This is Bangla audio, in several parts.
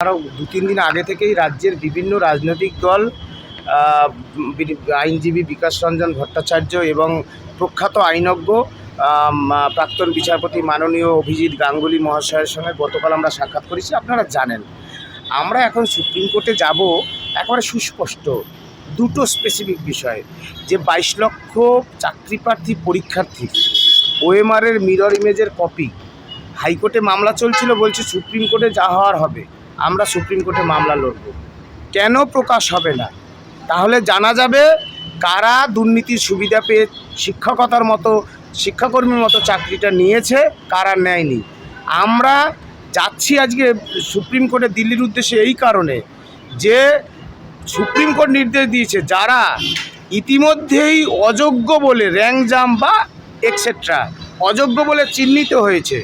আরও দু তিন দিন আগে থেকেই রাজ্যের বিভিন্ন রাজনৈতিক দল আইনজীবী বিকাশ রঞ্জন ভট্টাচার্য এবং প্রখ্যাত আইনজ্ঞ প্রাক্তন বিচারপতি মাননীয় অভিজিৎ গাঙ্গুলি মহাশয়ের সঙ্গে গতকাল আমরা সাক্ষাৎ করেছি, আপনারা জানেন। আমরা এখন সুপ্রিম কোর্টে যাব একেবারে সুস্পষ্ট, দুটো স্পেসিফিক বিষয়, যে বাইশ লক্ষ চাকরি প্রার্থী পরীক্ষার্থী ওএমআরের মিরর ইমেজের কপি হাইকোর্টে মামলা চলছিল বলছে সুপ্রিম কোর্টে যা হওয়ার হবে। আমরা সুপ্রিম কোর্টে মামলা লড়ব। কেন প্রকাশ হবে না? তাহলে জানা যাবে কারা দুর্নীতির সুবিধা পেয়ে শিক্ষকতার মতো, শিক্ষাকর্মীর মতো চাকরিটা নিয়েছে, কারা নেয়নি। আমরা যাচ্ছি আজকে সুপ্রিম কোর্টে দিল্লির উদ্দেশ্যে এই কারণে যে সুপ্রিম কোর্ট নির্দেশ দিয়েছে যারা ইতিমধ্যেই অযোগ্য বলে র্যাঙ্ক জাম বা এক্সেট্রা অযোগ্য বলে চিহ্নিত হয়েছে,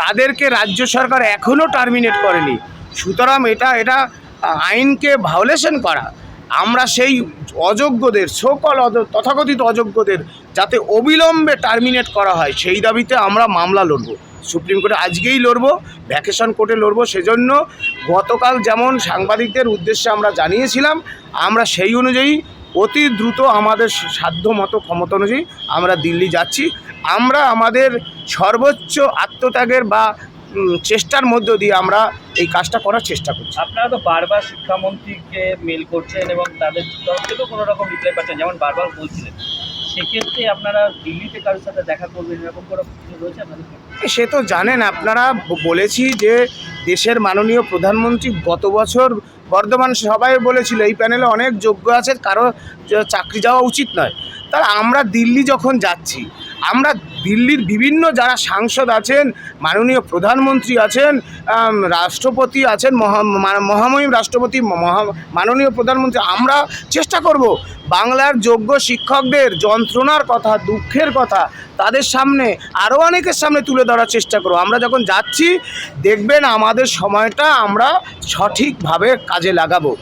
তাদেরকে রাজ্য সরকার এখনও টার্মিনেট করেনি। সুতরাং এটা এটা আইনকে ভায়োলেশন করা। আমরা সেই অযোগ্যদের সকল তথাকথিত অযোগ্যদের, যাতে অবিলম্বে টার্মিনেট করা হয়, সেই দাবিতে আমরা মামলা লড়ব। সুপ্রিম কোর্টে আজকেই লড়ব ভ্যাকেশন কোর্টে লড়ব, সেজন্য গতকাল যেমন সাংবাদিকদের উদ্দেশ্যে আমরা জানিয়েছিলাম, আমরা সেই অনুযায়ী অতি দ্রুত আমাদের সাধ্য মতো ক্ষমতা অনুযায়ী আমরা দিল্লি যাচ্ছি। আমরা আমাদের সর্বোচ্চ আত্মত্যাগের বা চেষ্টার মধ্য দিয়ে আমরা এই কাজটা করার চেষ্টা করছি। আপনারা তো বারবার শিক্ষামন্ত্রীকে মেল করছেন এবং তাদের তরফ থেকেও কোনো রকম রিপ্লাই পাচ্ছেন যেমন বারবার বলছিলেন। সেক্ষেত্রে আপনারা দিল্লিতে কারোর সাথে দেখা করবেন এরকম কোনো কিছু রয়েছে আপনাদের সে তো জানেন আপনারা বলেছি যে দেশের মাননীয় প্রধানমন্ত্রী গত বছর বর্ধমান সবাই বলেছিল এই প্যানেলে অনেক যোগ্য আছে কারও চাকরি যাওয়া উচিত নয়। তাহলে আমরা দিল্লি যখন যাচ্ছি আমরা দিল্লির বিভিন্ন যারা সাংসদ আছেন, মাননীয় প্রধানমন্ত্রী আছেন রাষ্ট্রপতি আছেন, মহা মহামহিম রাষ্ট্রপতি, মহা, মাননীয় প্রধানমন্ত্রী, আমরা চেষ্টা করব বাংলার যোগ্য শিক্ষকদের যন্ত্রণার কথা, দুঃখের কথা তাদের সামনে, আরও অনেকের সামনে তুলে ধরার চেষ্টা করব। আমরা যখন যাচ্ছি, দেখবেন আমাদের সময়টা আমরা সঠিকভাবে কাজে লাগাবো।